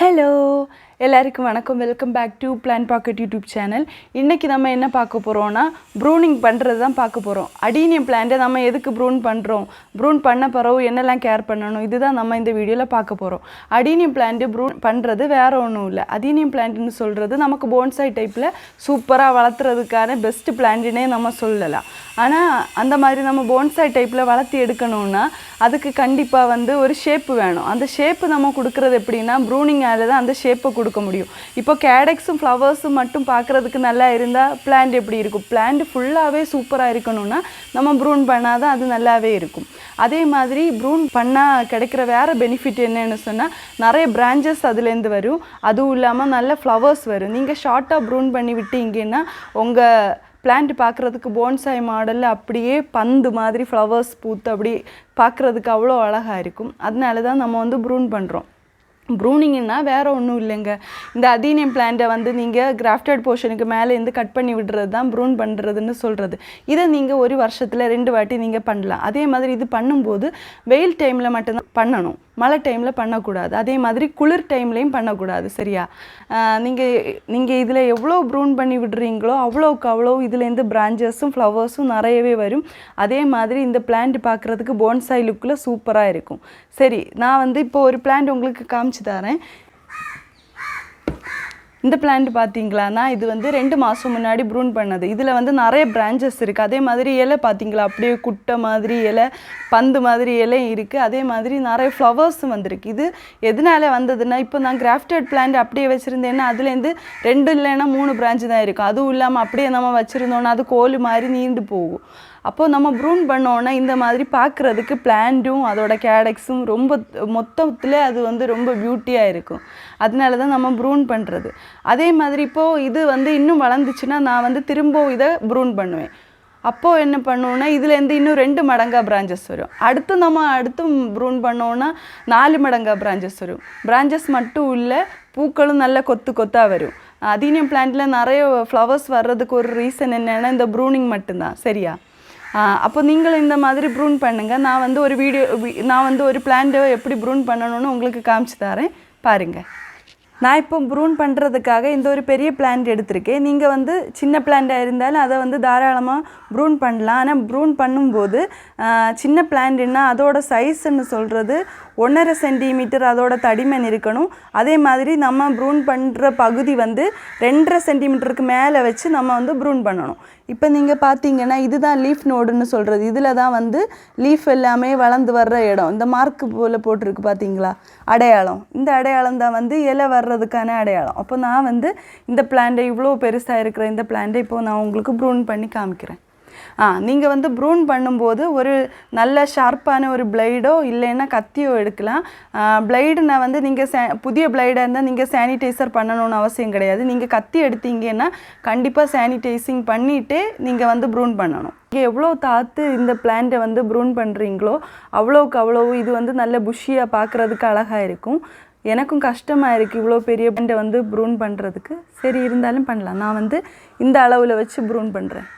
Hello! எல்லாருக்கும் வணக்கம். Welcome back to plan pocket YouTube channel இன்றைக்கி நம்ம என்ன பார்க்க போகிறோம்னா ப்ரூனிங் பண்ணுறது தான் பார்க்க போகிறோம் அடீனியம் பிளான்ட்டை நம்ம எதுக்கு ப்ரூன் பண்ணுறோம் ப்ரூன் பண்ண பிறகு என்னெல்லாம் கேர் பண்ணணும்? இதுதான் நம்ம இந்த வீடியோவில் பார்க்க போகிறோம் அடீனியம் பிளான்ட்டு ப்ரூன் பண்ணுறது வேறு ஒன்றும் இல்லை. அடீனியம் பிளான்ட்னு சொல்கிறது நமக்கு போன்சாய் டைப்பில் சூப்பராக வளர்த்துறதுக்கான பெஸ்ட் பிளான்ட்டுனே நம்ம சொல்லலாம். ஆனால் அந்த மாதிரி நம்ம போன்சாய் டைப்பில் வளர்த்து எடுக்கணும்னா அதுக்கு கண்டிப்பாக வந்து ஒரு ஷேப்பு வேணும். அந்த ஷேப்பு நம்ம கொடுக்குறது எப்படின்னா ப்ரூனிங்கால தான் அந்த ஷேப்பை கொடுக்க முடியும். இப்போ கேடக்ஸும் ஃப்ளவர்ஸும் மட்டும் பார்க்குறதுக்கு நல்லா இருந்தால் பிளான்ட் எப்படி இருக்கும்? பிளான்ட் ஃபுல்லாகவே சூப்பராக இருக்கணும்னா நம்ம ப்ரூன் பண்ணால் தான் அது நல்லாவே இருக்கும். அதே மாதிரி ப்ரூன் பண்ணால் கிடைக்கிற வேறு பெனிஃபிட் என்னன்னு சொன்னால் நிறைய பிரான்ச்சஸ் அதுலேருந்து வரும். அதுவும் இல்லாமல் நல்ல ஃப்ளவர்ஸ் வரும். நீங்கள் ஷார்ட்டாக ப்ரூன் பண்ணி விட்டீங்கன்னா உங்கள் பிளான்ட் பார்க்குறதுக்கு போன்சாய் மாடலில் அப்படியே பந்து மாதிரி ஃப்ளவர்ஸ் பூத்து அப்படி பார்க்குறதுக்கு அவ்வளோ அழகாக இருக்கும். அதனால தான் நம்ம வந்து ப்ரூன் பண்ணுறோம் ப்ரூனிங்னா வேறு ஒன்றும் இல்லைங்க. இந்த அதீனியம் பிளான்ட்டை வந்து நீங்கள் கிராஃப்டட் போர்ஷனுக்கு மேலே இருந்து கட் பண்ணி விடுறது தான் ப்ரூன் பண்ணுறதுன்னு சொல்கிறது இதை நீங்கள் ஒரு வருஷத்தில் ரெண்டு வாட்டி நீங்கள் பண்ணலாம். அதே மாதிரி இது பண்ணும்போது வெயில் டைமில் மட்டும்தான் பண்ணணும். மழை டைமில் பண்ணக்கூடாது. அதே மாதிரி குளிர் டைம்லேயும் பண்ணக்கூடாது சரியா? நீங்கள் நீங்கள் இதில் எவ்வளோ ப்ரூன் பண்ணி விடுறீங்களோ அவ்வளோக்கு அவ்வளோ இதுலேருந்து பிரான்ச்சஸும் ஃப்ளவர்ஸும் நிறையவே வரும். அதே மாதிரி இந்த பிளான்ட் பார்க்குறதுக்கு போன்சாய் லுக்கில் சூப்பராக இருக்கும். சரி நான் வந்து இப்போ ஒரு பிளான்ட் உங்களுக்கு காமிச்சு தரேன். இந்த பிளான்ட் பார்த்தீங்களான்னா இது வந்து ரெண்டு மாதம் முன்னாடி ப்ரூன் பண்ணது. இதில் வந்து நிறைய பிரான்ச்சஸ் இருக்குது அதே மாதிரி இலை பார்த்தீங்களா அப்படியே குட்டை மாதிரி இலை பந்து மாதிரி இலையும் இருக்குது அதே மாதிரி நிறைய ஃப்ளவர்ஸும் வந்திருக்கு. இது எதனால வந்ததுன்னா இப்போ நான் கிராஃப்டட் பிளான்ட் அப்படியே வச்சுருந்தேன்னா அதுலேருந்து ரெண்டு இல்லைன்னா மூணு பிரான்ச்சு தான் இருக்கும். அதுவும் இல்லாமல் அப்படியே நம்ம வச்சுருந்தோன்னா அது கோல் மாதிரி நீண்டு போகும். அப்போது நம்ம ப்ரூன் பண்ணோன்னா இந்த மாதிரி பார்க்குறதுக்கு பிளான்ட்டும் அதோட கேடக்ஸும் ரொம்ப மொத்தத்தில் அது வந்து ரொம்ப பியூட்டியாக இருக்கும். அதனால தான் நம்ம ப்ரூன் பண்ணுறது அதே மாதிரி இப்போது இது வந்து இன்னும் வளர்ந்துச்சுன்னா நான் வந்து திரும்பவும் இதை ப்ரூன் பண்ணுவேன். அப்போது என்ன பண்ணுவோன்னா இதுலேருந்து இன்னும் ரெண்டு மடங்கா பிரான்ச்சஸ் வரும். அடுத்து நம்ம அடுத்து ப்ரூன் பண்ணோன்னா நாலு மடங்கா பிரான்ச்சஸ் வரும். பிரான்ச்சஸ் மட்டும் இல்லை பூக்களும் நல்ல கொத்து கொத்தாக வரும். அதீனியம் பிளான்ட்டில் நிறைய ஃப்ளவர்ஸ் வர்றதுக்கு ஒரு ரீசன் என்னென்னா இந்த ப்ரூனிங் மட்டும்தான். சரியா? அப்போ நீங்களும் இந்த மாதிரி ப்ரூன் பண்ணுங்கள் நான் வந்து ஒரு வீடியோ நான் வந்து ஒரு பிளான்ட்டை எப்படி ப்ரூன் பண்ணணும்னு உங்களுக்கு காமிச்சு தரேன். பாருங்கள் நான் இப்போ ப்ரூன் பண்ணுறதுக்காக இந்த ஒரு பெரிய பிளான்ட் எடுத்திருக்கேன். நீங்கள் வந்து சின்ன பிளான்ட்டாக இருந்தாலும் அதை வந்து தாராளமாக ப்ரூன் பண்ணலாம். ஆனால் ப்ரூன் பண்ணும்போது சின்ன பிளான்ட்னா அதோட சைஸ்ன்னு சொல்கிறது ஒன்றரை சென்டிமீட்டர் அதோட தடிமன் இருக்கணும். அதே மாதிரி நம்ம ப்ரூன் பண்ணுற பகுதி வந்து ரெண்டரை சென்டிமீட்டருக்கு மேலே வச்சு நம்ம வந்து ப்ரூன் பண்ணணும். இப்போ நீங்கள் பார்த்தீங்கன்னா இதுதான் லீஃப் நோடுன்னு சொல்கிறது இதில் தான் வந்து லீஃப் எல்லாமே வளர்ந்து வர்ற இடம். இந்த மார்க்கு போல் போட்டிருக்கு பார்த்தீங்களா அடையாளம். இந்த அடையாளம் தான் வந்து இலை வர்றதுக்கான அடையாளம். அப்போ நான் வந்து இந்த பிளான்ட்டை இவ்வளோ பெருசாக இருக்கிற இந்த பிளான்ட்டை இப்போது நான் உங்களுக்கு ப்ரூன் பண்ணி காமிக்கிறேன். ஆ நீங்கள் வந்து ப்ரூன் பண்ணும்போது ஒரு நல்ல ஷார்ப்பான ஒரு பிளைடோ இல்லைன்னா கத்தியோ எடுக்கலாம். பிளைடுனா வந்து நீங்கள் சே புதிய பிளைடாக இருந்தால் நீங்கள் சானிடைசர் பண்ணணும்னு அவசியம் கிடையாது. நீங்கள் கத்தி எடுத்தீங்கன்னா கண்டிப்பாக சானிடைசிங் பண்ணிவிட்டு நீங்கள் வந்து ப்ரூன் பண்ணணும். நீங்கள் எவ்வளோ தாத்து இந்த பிளான்ட்டை வந்து ப்ரூன் பண்ணுறீங்களோ அவ்வளோக்கு அவ்வளோ இது வந்து நல்ல புஷியாக பார்க்குறதுக்கு அழகாக இருக்கும். எனக்கும் கஷ்டமாக இருக்குது இவ்வளோ பெரிய பிளான்ட்டை வந்து ப்ரூன் பண்ணுறதுக்கு சரி இருந்தாலும் பண்ணலாம். நான் வந்து இந்த அளவில் வச்சு ப்ரூன் பண்ணுறேன்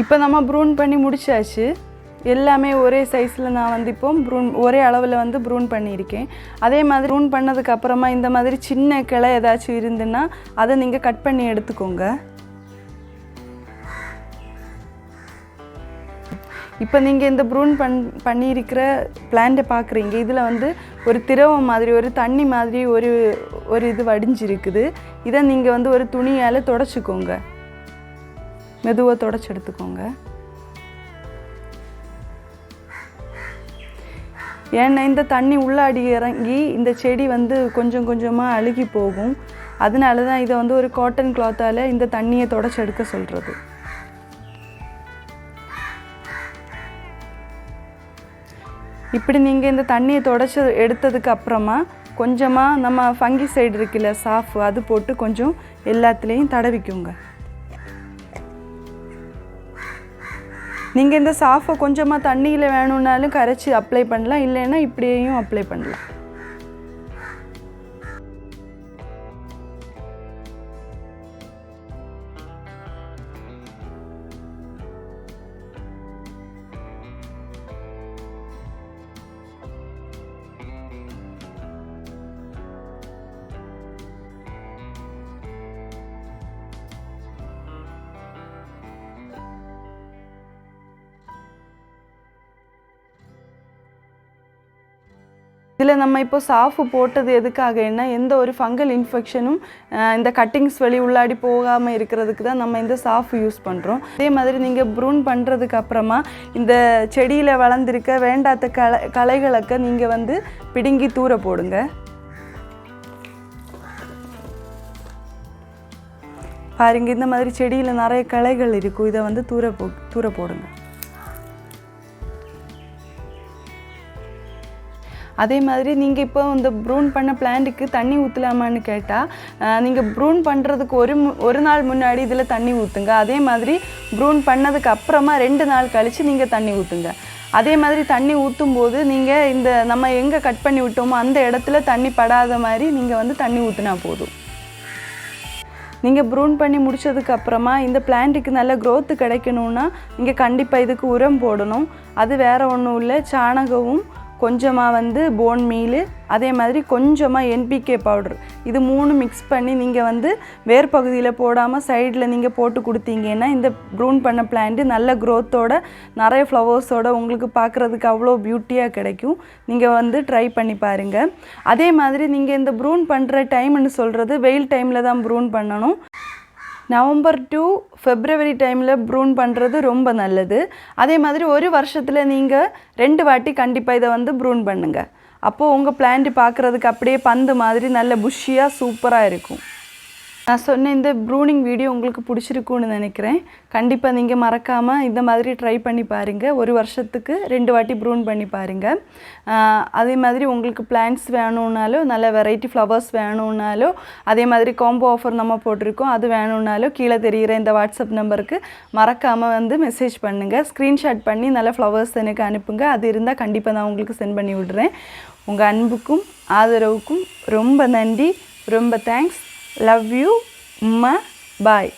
இப்போ நம்ம ப்ரூன் பண்ணி முடிச்சாச்சு. எல்லாமே ஒரே சைஸில் நான் வந்து இப்போ ப்ரூன் ஒரே அளவில் வந்து ப்ரூன் பண்ணியிருக்கேன். அதே மாதிரி ப்ரூன் பண்ணதுக்கு அப்புறமா இந்த மாதிரி சின்ன கிளை ஏதாச்சும் இருந்துன்னா அதை நீங்கள் கட் பண்ணி எடுத்துக்கோங்க. இப்போ நீங்கள் இந்த ப்ரூன் பண் பண்ணியிருக்கிற பிளான்ட்டை பார்க்குறீங்க இதில் வந்து ஒரு திரவம் மாதிரி ஒரு தண்ணி மாதிரி ஒரு ஒரு இது வடிஞ்சிருக்குது. இதை நீங்கள் வந்து ஒரு துணியால் தொடச்சிக்கோங்க. மெதுவாக தொடச்சி எடுத்துக்கோங்க. ஏன்னா இந்த தண்ணி உள்ளாடி இறங்கி இந்த செடி வந்து கொஞ்சம் கொஞ்சமாக அழுகி போகும். அதனால தான் இதை வந்து ஒரு காட்டன் கிளாத்தால் இந்த தண்ணியை தொடச்சி எடுக்க சொல்கிறது இப்படி நீங்கள் இந்த தண்ணியை தொடச்சி எடுத்ததுக்கு அப்புறமா கொஞ்சமாக நம்ம ஃபங்கி சைடு இருக்குல்ல சாஃப் அது போட்டு கொஞ்சம் எல்லாத்துலேயும் தடவிக்குங்க. நீங்கள் இந்த சாஃபை கொஞ்சமாக தண்ணியில் வேணும்னாலும் கரைச்சி அப்ளை பண்ணலாம் இல்லைன்னா இப்படியும் அப்ளை பண்ணலாம். இதில் நம்ம இப்போ சாஃபு போட்டது எதுக்காகன்னா எந்த ஒரு ஃபங்கல் இன்ஃபெக்ஷனும் இந்த கட்டிங்ஸ் வழி உள்ளாடி போகாமல் இருக்கிறதுக்கு தான் நம்ம இந்த சாஃப் யூஸ் பண்ணுறோம் அதே மாதிரி நீங்கள் ப்ரூன் பண்ணுறதுக்கு அப்புறமா இந்த செடியில் வளர்ந்துருக்க வேண்டாத களை களைகளுக்கு நீங்கள் வந்து பிடுங்கி தூர போடுங்க. பாருங்க இந்த மாதிரி செடியில் நிறைய களைகள் இருக்கும். இதை வந்து தூர போ தூர போடுங்க. அதே மாதிரி நீங்கள் இப்போ இந்த ப்ரூன் பண்ண பிளான்ட்டுக்கு தண்ணி ஊற்றலாமான்னு கேட்டால் நீங்கள் ப்ரூன் பண்ணுறதுக்கு ஒரு மு- ஒரு நாள் முன்னாடி இதில் தண்ணி ஊற்றுங்க அதே மாதிரி ப்ரூன் பண்ணதுக்கு அப்புறமா ரெண்டு நாள் கழித்து நீங்கள் தண்ணி ஊற்றுங்க அதே மாதிரி தண்ணி ஊற்றும் போது நீங்கள் இந்த நம்ம எங்கே கட் பண்ணி விட்டோமோ அந்த இடத்துல தண்ணி படாத மாதிரி நீங்கள் வந்து தண்ணி ஊற்றினா போதும். நீங்கள் ப்ரூன் பண்ணி முடிச்சதுக்கு அப்புறமா இந்த பிளான்ட்டுக்கு நல்ல க்ரோத்து கிடைக்கணும்னா நீங்கள் கண்டிப்பாக இதுக்கு உரம் போடணும். அது வேறு ஒன்றும் இல்லை. சாணகமும் கொஞ்சமாக வந்து போன் மீல் அதே மாதிரி கொஞ்சமாக என்பிகே பவுடர் இது மூணு மிக்ஸ் பண்ணி நீங்கள் வந்து வேர் பகுதியில் போடாமல் சைடில் நீங்கள் போட்டு கொடுத்தீங்கன்னா இந்த ப்ரூன் பண்ண பிளான்ட்டு நல்ல க்ரோத்தோட நிறைய ஃப்ளவர்ஸோட உங்களுக்கு பார்க்குறதுக்கு அவ்வளோ பியூட்டியாக கிடைக்கும். நீங்கள் வந்து ட்ரை பண்ணி பாருங்கள் அதே மாதிரி நீங்கள் இந்த ப்ரூன் பண்ணுற டைம்னு சொல்கிறது வெயில் டைமில் தான் ப்ரூன் பண்ணணும். நவம்பர் டு ஃபெப்ரவரி டைமில் ப்ரூன் பண்ணுறது ரொம்ப நல்லது. அதே மாதிரி ஒரு வருஷத்தில் நீங்கள் ரெண்டு வாட்டி கண்டிப்பாக இதை வந்து ப்ரூன் பண்ணுங்கள் அப்போது உங்கள் பிளான்ட் பார்க்குறதுக்கு அப்படியே பந்து மாதிரி நல்ல புஷ்ஷியாக சூப்பராக இருக்கும். நான் சொன்ன இந்த ப்ரூனிங் வீடியோ உங்களுக்கு பிடிச்சிருக்குன்னு நினைக்கிறேன். கண்டிப்பாக நீங்கள் மறக்காமல் இந்த மாதிரி ட்ரை பண்ணி பாருங்கள் ஒரு வருஷத்துக்கு ரெண்டு வாட்டி ப்ரூன் பண்ணி பாருங்கள் அதே மாதிரி உங்களுக்கு பிளான்ட்ஸ் வேணும்னாலோ நல்ல வெரைட்டி ஃப்ளவர்ஸ் வேணும்னாலோ அதே மாதிரி காம்போ ஆஃபர் நம்ம போட்டிருக்கோம். அது வேணும்னாலோ கீழே தெரிகிற இந்த வாட்ஸ்அப் நம்பருக்கு மறக்காமல் வந்து மெசேஜ் பண்ணுங்கள் ஸ்க்ரீன்ஷாட் பண்ணி நல்ல ஃப்ளவர்ஸ் எனக்கு அனுப்புங்க. அது இருந்தால் கண்டிப்பாக நான் உங்களுக்கு சென்ட் பண்ணி விடுறேன். உங்கள் அன்புக்கும் ஆதரவுக்கும் ரொம்ப நன்றி. ரொம்ப thanks லவ் யூ உம்மா பாய்